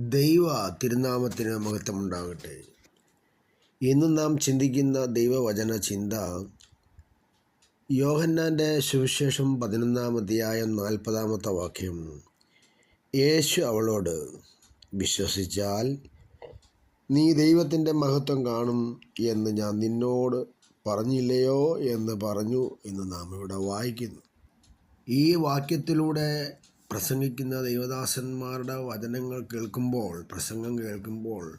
ദൈവ തിരുനാമത്തിന് മഹത്വമുണ്ടാകട്ടെ. ഇന്ന് നാം ചിന്തിക്കുന്ന ദൈവവചന ചിന്ത യോഹന്നാന്റെ സുവിശേഷം പതിനൊന്നാം അധ്യായം നാൽപ്പതാമത്തെ വാക്യം. യേശു അവളോട് വിശ്വസിച്ചാൽ നീ ദൈവത്തിന്റെ മഹത്വം കാണും എന്ന് ഞാൻ നിന്നോട് പറഞ്ഞില്ലയോ എന്ന് പറഞ്ഞു എന്ന് നാം ഇവിടെ വായിക്കുന്നു. ഈ വാക്യത്തിലൂടെ പ്രസംഗിക്കുന്ന ദൈവദാസന്മാരുടെ വചനങ്ങൾ കേൾക്കുമ്പോൾ പ്രസംഗം കേൾക്കുമ്പോൾ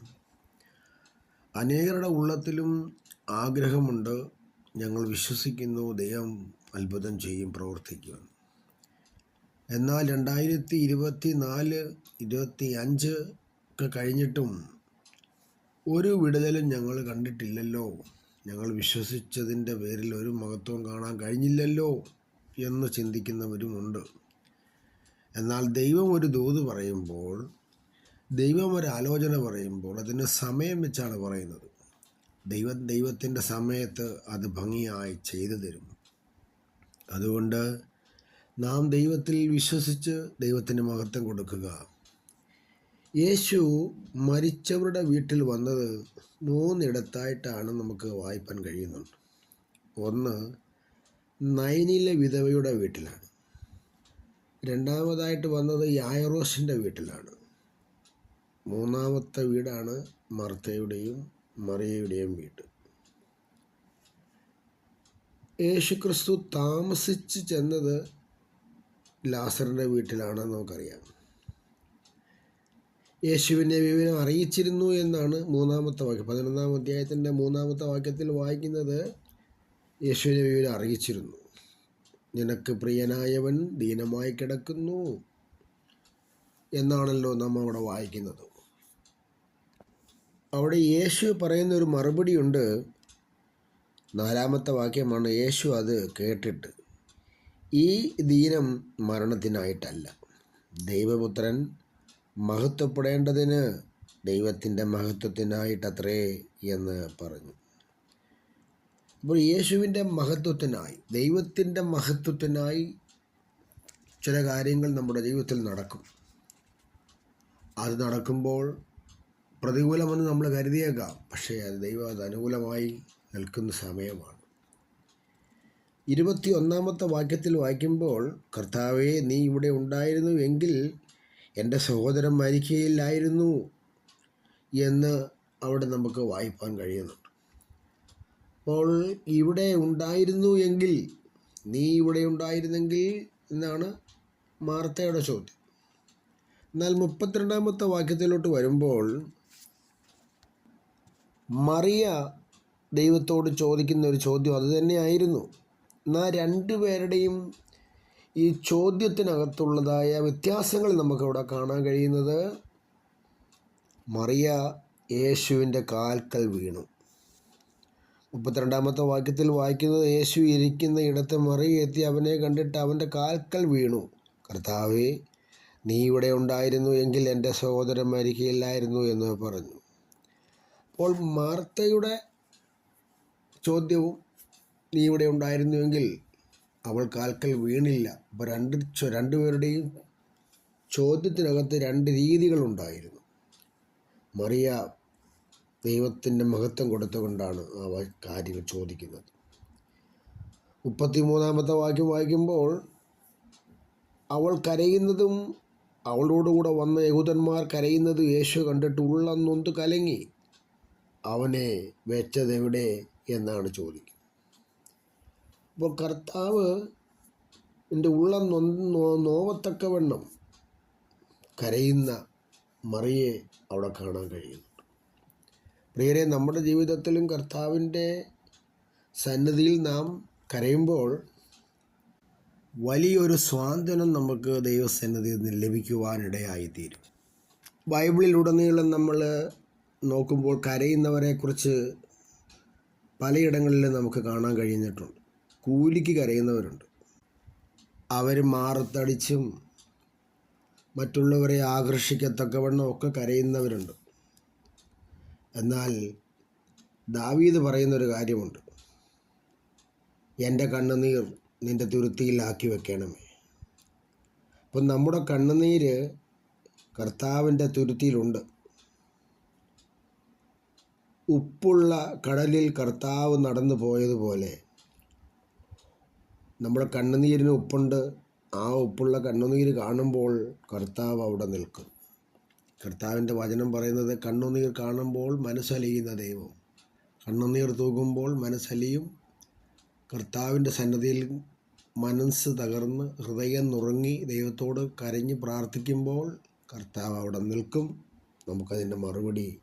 അനേകരുടെ ഉള്ളത്തിലും ആഗ്രഹമുണ്ട്. ഞങ്ങൾ വിശ്വസിക്കുന്നു ദൈവം അത്ഭുതം ചെയ്യും പ്രവർത്തിക്കും. എന്നാൽ രണ്ടായിരത്തി ഇരുപത്തി നാല് ഇരുപത്തി അഞ്ച് ഒക്കെ കഴിഞ്ഞിട്ടും ഒരു വിടുതലും ഞങ്ങൾ കണ്ടിട്ടില്ലല്ലോ. ഞങ്ങൾ വിശ്വസിച്ചതിന്റെ പേരിൽ ഒരു മഹത്വം കാണാൻ കഴിഞ്ഞില്ലല്ലോ എന്ന് ചിന്തിക്കുന്നവരുമുണ്ട്. എന്നാൽ ദൈവം ഒരു ദൂത് പറയുമ്പോൾ ദൈവം ഒരു ആലോചന പറയുമ്പോൾ അതിന് സമയം വെച്ചാണ് പറയുന്നത്. ദൈവ ദൈവത്തിന്റെ സമയത്ത് അത് ഭംഗിയായി ചെയ്തു തരും. അതുകൊണ്ട് നാം ദൈവത്തിൽ വിശ്വസിച്ച് ദൈവത്തിന് മഹത്വം കൊടുക്കുക. യേശു മരിച്ചവരുടെ വീട്ടിൽ വന്നത് മൂന്നിടത്തായിട്ടാണ് നമുക്ക് വായിപ്പാൻ കഴിയുന്നുണ്ട് ഒന്ന് നൈനിലെ വിധവയുടെ വീട്ടിലാണ്. രണ്ടാമതായിട്ട് വന്നത് യായറോസിന്റെ വീട്ടിലാണ്. മൂന്നാമത്തെ വീടാണ് മർത്തയുടെയും മറിയയുടെയും വീട്. യേശുക്രിസ്തു താമസിച്ച് ചെന്നത് ലാസറിന്റെ വീട്ടിലാണെന്ന് നമുക്കറിയാം. യേശുവിനെ വിവരം അറിയിച്ചിരുന്നു എന്നാണ് മൂന്നാമത്തെ വാക്യം. പതിനൊന്നാം അധ്യായത്തിന്റെ മൂന്നാമത്തെ വാക്യത്തിൽ വായിക്കുന്നത് യേശുവിനെ വിവരം അറിയിച്ചിരുന്നു. നിനക്ക് പ്രിയനായവൻ ദീനമായി കിടക്കുന്നു എന്നാണല്ലോ നാം അവിടെ വായിക്കുന്നത്. അവിടെ യേശു പറയുന്ന ഒരു മറുപടിയുണ്ട് നാലാമത്തെ വാക്യമാണ് യേശു അത് കേട്ടിട്ട്. ഈ ദീനം മരണത്തിനായിട്ടല്ല. ദൈവപുത്രൻ മഹത്വപ്പെടേണ്ടതിന് ദൈവത്തിന്റെ മഹത്വത്തിനായിട്ടത്രേ എന്ന് പറഞ്ഞു. അപ്പോൾ യേശുവിന്റെ മഹത്വത്തിനായി ദൈവത്തിന്റെ മഹത്വത്തിനായി ചില കാര്യങ്ങൾ നമ്മുടെ ജീവിതത്തിൽ നടക്കും. അത് നടക്കുമ്പോൾ പ്രതികൂലമെന്ന് നമ്മൾ കരുതിയേക്കാം പക്ഷേ അത് ദൈവം അത് അനുകൂലമായി നിൽക്കുന്ന സമയമാണ്. ഇരുപത്തി ഒന്നാമത്തെ വാക്യത്തിൽ വായിക്കുമ്പോൾ കർത്താവെ നീ ഇവിടെ ഉണ്ടായിരുന്നു എങ്കിൽ എന്റെ സഹോദരൻ മരിക്കുകയില്ലായിരുന്നു എന്ന് അവിടെ നമുക്ക് വായിപ്പാൻ കഴിയുന്നുണ്ട് അപ്പോൾ ഇവിടെ ഉണ്ടായിരുന്നു എങ്കിൽ നീ ഇവിടെ ഉണ്ടായിരുന്നെങ്കിൽ എന്നാണ് മാർത്തയുടെ ചോദ്യം. എന്നാൽ മുപ്പത്തിരണ്ടാമത്തെ വാക്യത്തിലോട്ട് വരുമ്പോൾ മറിയ ദൈവത്തോട് ചോദിക്കുന്ന ഒരു ചോദ്യം അത് തന്നെയായിരുന്നു. എന്നാൽ രണ്ടുപേരുടെയും ഈ ചോദ്യത്തിനകത്തുള്ളതായ വ്യത്യാസങ്ങൾ നമുക്കിവിടെ കാണാൻ കഴിയുന്നത് മറിയ യേശുവിന്റെ കാൽക്കൽ വീണു. മുപ്പത്തിരണ്ടാമത്തെ വാക്യത്തിൽ വായിക്കുന്നത് യേശു ഇരിക്കുന്ന ഇടത്ത് മറിയെത്തി അവനെ കണ്ടിട്ട് അവന്റെ കാൽക്കൽ വീണു. കർത്താവേ നീ ഇവിടെ ഉണ്ടായിരുന്നു എങ്കിൽ എന്റെ സഹോദരൻ മരിക്കയില്ലായിരുന്നു എന്ന് പറഞ്ഞു. അപ്പോൾ മാർത്തയുടെ ചോദ്യവും നീ ഇവിടെ ഉണ്ടായിരുന്നുവെങ്കിൽ അവൾ കാൽക്കൽ വീണില്ല അപ്പോൾ രണ്ട് രണ്ടുപേരുടെയും ചോദ്യത്തിനകത്ത് രണ്ട് രീതികളുണ്ടായിരുന്നു. മറിയ ദൈവത്തിന്റെ മഹത്വം കൊടുത്തുകൊണ്ടാണ് ആ കാര്യങ്ങൾ ചോദിക്കുന്നത്. മുപ്പത്തിമൂന്നാമത്തെ വാക്യം വായിക്കുമ്പോൾ അവൾ കരയുന്നതും അവളോടുകൂടെ വന്ന യഹൂദന്മാർ കരയുന്നത് യേശു കണ്ടിട്ട് ഉള്ളം നൊന്ത് കലങ്ങി അവനെ വെച്ചതെവിടെ എന്നാണ് ചോദിക്കുന്നത്. അപ്പോൾ കർത്താവ് എന്റെ ഉള്ളം നോവത്തക്കവണ്ണം കരയുന്ന മറിയെ അവിടെ കാണാൻ കഴിയുന്നുണ്ട് പ്രിയരെ നമ്മുടെ ജീവിതത്തിലും കർത്താവിന്റെ സന്നദ്ധിയിൽ നാം കരയുമ്പോൾ വലിയൊരു സ്വാതന്ത്ര്യം നമുക്ക് ദൈവസന്നിധിയിൽ നിന്ന് ലഭിക്കുവാനിടയായിത്തീരും. ബൈബിളിലുടനീളം നമ്മൾ നോക്കുമ്പോൾ കരയുന്നവരെക്കുറിച്ച് പലയിടങ്ങളിലും നമുക്ക് കാണാൻ കഴിഞ്ഞിട്ടുണ്ട്. കൂലിക്ക് കരയുന്നവരുണ്ട്. അവർ മാറത്തടിച്ചും മറ്റുള്ളവരെ ആകർഷിക്കത്തക്കവണ്ണം ഒക്കെ കരയുന്നവരുണ്ട്. എന്നാൽ ദാവീദ് പറയുന്നൊരു കാര്യമുണ്ട്. എന്റെ കണ്ണുനീർ നിന്റെ തുരുത്തിയിലാക്കി വെക്കണമേ. അപ്പം നമ്മുടെ കണ്ണുനീര് കർത്താവിന്റെ തുരുത്തിയിലുണ്ട്. ഉപ്പുള്ള കടലിൽ കർത്താവ് നടന്നു പോയതുപോലെ നമ്മുടെ കണ്ണുനീരിന് ഉപ്പുണ്ട്. ആ ഉപ്പുള്ള കണ്ണുനീര് കാണുമ്പോൾ കർത്താവ് അവിടെ നിൽക്കും. കർത്താവിന്റെ വചനം പറയുന്നത് കണ്ണുനീർ കാണുമ്പോൾ മനസ്സലിയുന്ന ദൈവം. കണ്ണുനീർ തൂകുമ്പോൾ മനസ്സലിയും കർത്താവിന്റെ സന്നദ്ധിയിൽ മനസ്സ് തകർന്ന് ഹൃദയം നുറങ്ങി ദൈവത്തോട് കരഞ്ഞ് പ്രാർത്ഥിക്കുമ്പോൾ കർത്താവ് അവിടെ നിൽക്കും. നമുക്കതിന്റെ മറുപടി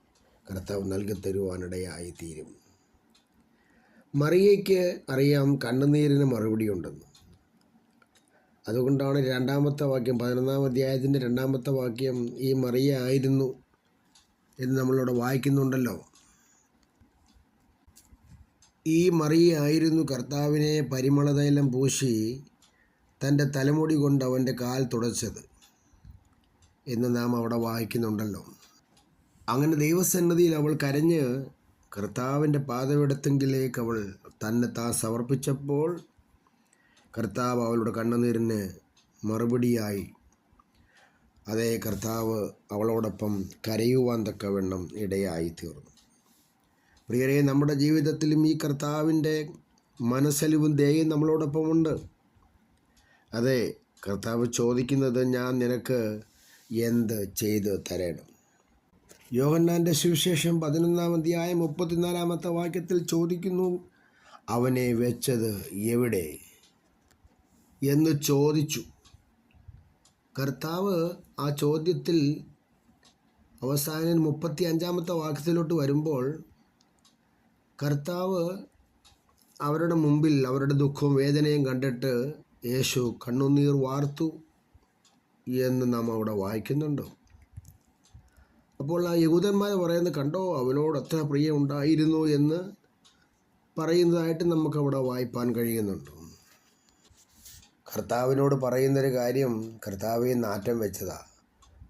കർത്താവ് നൽകി തരുവാനിടയായി തീരും മറിയയ്ക്ക് അറിയാം കണ്ണുനീരിന് മറുപടി ഉണ്ടെന്ന്. അതുകൊണ്ടാണ് രണ്ടാമത്തെ വാക്യം പതിനൊന്നാം അധ്യായത്തിന്റെ രണ്ടാമത്തെ വാക്യം ഈ മറിയ ആയിരുന്നു എന്ന് നമ്മളിവിടെ വായിക്കുന്നുണ്ടല്ലോ. ഈ മറിയ ആയിരുന്നു കർത്താവിനെ പരിമളതൈലം പൂശി തന്റെ തലമുടി കൊണ്ട് അവന്റെ കാൽ തുടച്ചത് എന്ന് നാം അവിടെ വായിക്കുന്നുണ്ടല്ലോ. അങ്ങനെ ദൈവസന്നതിയിൽ അവൾ കരഞ്ഞ് കർത്താവിന്റെ പാതവിടത്തെങ്കിലേക്ക് അവൾ തന്നെ താൻ സമർപ്പിച്ചപ്പോൾ കർത്താവ് അവളുടെ കണ്ണുനീരിന് മറുപടിയായി. അതേ കർത്താവ് അവളോടൊപ്പം കരയുവാൻ തക്കവണ്ണം ഇടയായി തീർന്നു പ്രിയരെ നമ്മുടെ ജീവിതത്തിലും ഈ കർത്താവിന്റെ മനസ്സലിവും ദയയും നമ്മളോടൊപ്പമുണ്ട്. അതെ കർത്താവ് ചോദിക്കുന്നത് ഞാൻ നിനക്ക് എന്ത് ചെയ്ത് തരണം? യോഹന്നാന്റെ സുവിശേഷം പതിനൊന്നാം അധ്യായം മുപ്പത്തിനാലാമത്തെ വാക്യത്തിൽ ചോദിക്കുന്നു അവനെ വെച്ചത് എവിടെ? എന്ന് ചോദിച്ചു. കർത്താവ് ആ ചോദ്യത്തിൽ അവസാനം മുപ്പത്തി അഞ്ചാമത്തെ വാക്യത്തിലോട്ട് വരുമ്പോൾ കർത്താവ് അവരുടെ മുമ്പിൽ അവരുടെ ദുഃഖവും വേദനയും കണ്ടിട്ട് യേശു കണ്ണുനീർ വാർത്തു എന്ന് നാം അവിടെ വായിക്കുന്നുണ്ട്. അപ്പോൾ ആ യഹൂദന്മാർ പറയുന്നത് കണ്ടോ? അവനോട് അത്ര പ്രിയമുണ്ടായിരുന്നു എന്ന് പറയുന്നതായിട്ട് നമുക്കവിടെ വായിപ്പാൻ കഴിയുന്നുണ്ട്. കർത്താവിനോട് പറയുന്നൊരു കാര്യം കർത്താവെ നാറ്റം വെച്ചതാ.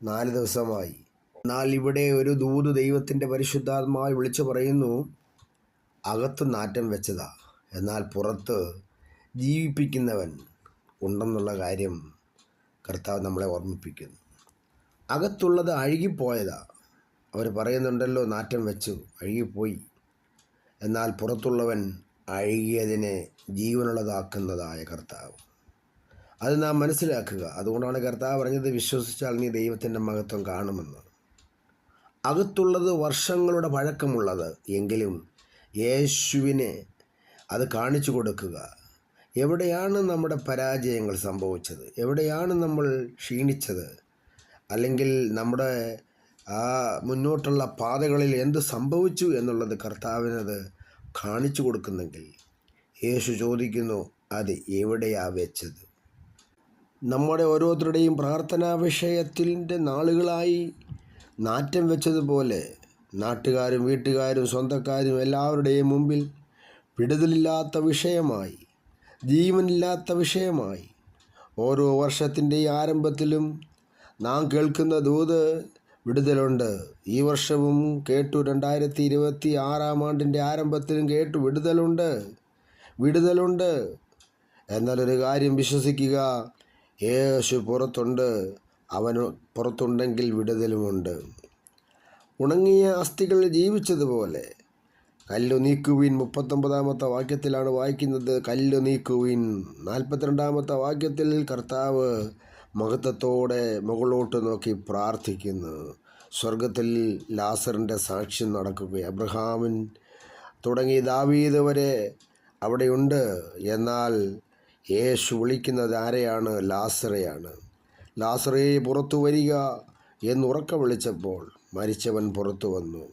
നാല് ദിവസമായി. എന്നാൽ ഇവിടെ ഒരു ദൂത് ദൈവത്തിന്റെ പരിശുദ്ധാത്മാവ് വിളിച്ചു പറയുന്നു അകത്ത് നാറ്റം വെച്ചതാ. എന്നാൽ പുറത്ത് ജീവിപ്പിക്കുന്നവൻ ഉണ്ടെന്നുള്ള കാര്യം കർത്താവ് നമ്മളെ ഓർമ്മിപ്പിക്കുന്നു. അകത്തുള്ളത് അഴുകിപ്പോയതാ. അവർ പറയുന്നുണ്ടല്ലോ നാറ്റം വെച്ചു അഴുകിപ്പോയി. എന്നാൽ പുറത്തുള്ളവൻ അഴുകിയതിനെ ജീവനുള്ളതാക്കുന്നതായ കർത്താവ്. അത് നാം മനസ്സിലാക്കുക. അതുകൊണ്ടാണ് കർത്താവ് പറഞ്ഞത് വിശ്വസിച്ചാൽ നീ ദൈവത്തിന്റെ മഹത്വം കാണുമെന്ന്. അകത്തുള്ളത് വർഷങ്ങളുടെ പഴക്കമുള്ളത്. എങ്കിലും യേശുവിനെ അത് കാണിച്ചു കൊടുക്കുക. എവിടെയാണ് നമ്മുടെ പരാജയങ്ങൾ സംഭവിച്ചത്? എവിടെയാണ് നമ്മൾ ക്ഷീണിച്ചത്? അല്ലെങ്കിൽ നമ്മുടെ ആ മുന്നോട്ടുള്ള പാതകളിൽ എന്ത് സംഭവിച്ചു എന്നുള്ളത് കർത്താവിനത് കാണിച്ചു കൊടുക്കുന്നെങ്കിൽ യേശു ചോദിക്കുന്നു അത് എവിടെയാ വെച്ചത്? നമ്മുടെ ഓരോരുത്തരുടെയും പ്രാർത്ഥനാ വിഷയത്തിന്റെ നാളുകളായി നാറ്റം വെച്ചതുപോലെ നാട്ടുകാരും വീട്ടുകാരും സ്വന്തക്കാരും എല്ലാവരുടെയും മുമ്പിൽ വിടുതലില്ലാത്ത വിഷയമായി ജീവനില്ലാത്ത വിഷയമായി. ഓരോ വർഷത്തിന്റെ ആരംഭത്തിലും നാം കേൾക്കുന്ന ദൂത് വിടുതലുണ്ട്. ഈ വർഷവും കേട്ടു രണ്ടായിരത്തി ഇരുപത്തി ആറാം ആണ്ടിന്റെ ആരംഭത്തിലും കേട്ടു വിടുതലുണ്ട്. വിടുതലുണ്ട്. എന്നാലൊരു കാര്യം വിശ്വസിക്കുക യേശു പുറത്തുണ്ട് അവന് പുറത്തുണ്ടെങ്കിൽ വിടുതലുമുണ്ട്. ഉണങ്ങിയ അസ്ഥികൾ ജീവിച്ചതുപോലെ കല്ലു നീക്കുവിൻ മുപ്പത്തൊമ്പതാമത്തെ വാക്യത്തിലാണ് വായിക്കുന്നത്. കല്ലു നീക്കുവിൻ നാൽപ്പത്തിരണ്ടാമത്തെ വാക്യത്തിൽ കർത്താവ് മഹത്വത്തോടെ മുകളോട്ട് നോക്കി പ്രാർത്ഥിക്കുന്നു. സ്വർഗത്തിൽ ലാസറിന്റെ സാക്ഷ്യം നടക്കുക അബ്രഹാമിൻ തുടങ്ങി ദാവീദ് വരെ അവിടെയുണ്ട്. എന്നാൽ യേശു വിളിക്കുന്നത് ആരെയാണ്? ലാസറയാണ്. ലാസറയെ പുറത്തു വരിക എന്നുറക്ക വിളിച്ചപ്പോൾ മരിച്ചവൻ പുറത്തു വന്നു.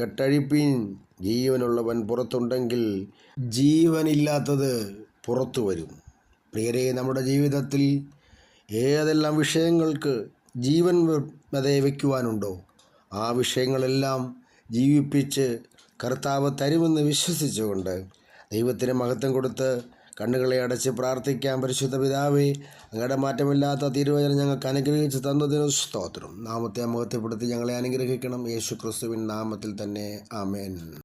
കെട്ടഴിപ്പീൻ ജീവനുള്ളവൻ പുറത്തുണ്ടെങ്കിൽ ജീവനില്ലാത്തത് പുറത്തു വരും. പ്രിയരെ നമ്മുടെ ജീവിതത്തിൽ ഏതെല്ലാം വിഷയങ്ങൾക്ക് ജീവൻ വരെ വയ്ക്കുവാനുണ്ടോ ആ വിഷയങ്ങളെല്ലാം ജീവിപ്പിച്ച് കർത്താവ് തരുമെന്ന് വിശ്വസിച്ചുകൊണ്ട് ദൈവത്തിന് മഹത്വം കൊടുത്ത് കണ്ണുകളെ അടച്ച് പ്രാർത്ഥിക്കാം. പരിശുദ്ധ പിതാവേ അങ്ങയുടെ മാറ്റമില്ലാത്ത തിരുവചനം ഞങ്ങൾക്ക് അനുഗ്രഹിച്ച് തന്നതിന് സ്തോത്രം. നാമത്തെ അമുഖത്തെപ്പെടുത്തി ഞങ്ങളെ അനുഗ്രഹിക്കണം. യേശു ക്രിസ്തുവിൻ നാമത്തിൽ തന്നെ. ആമേൻ.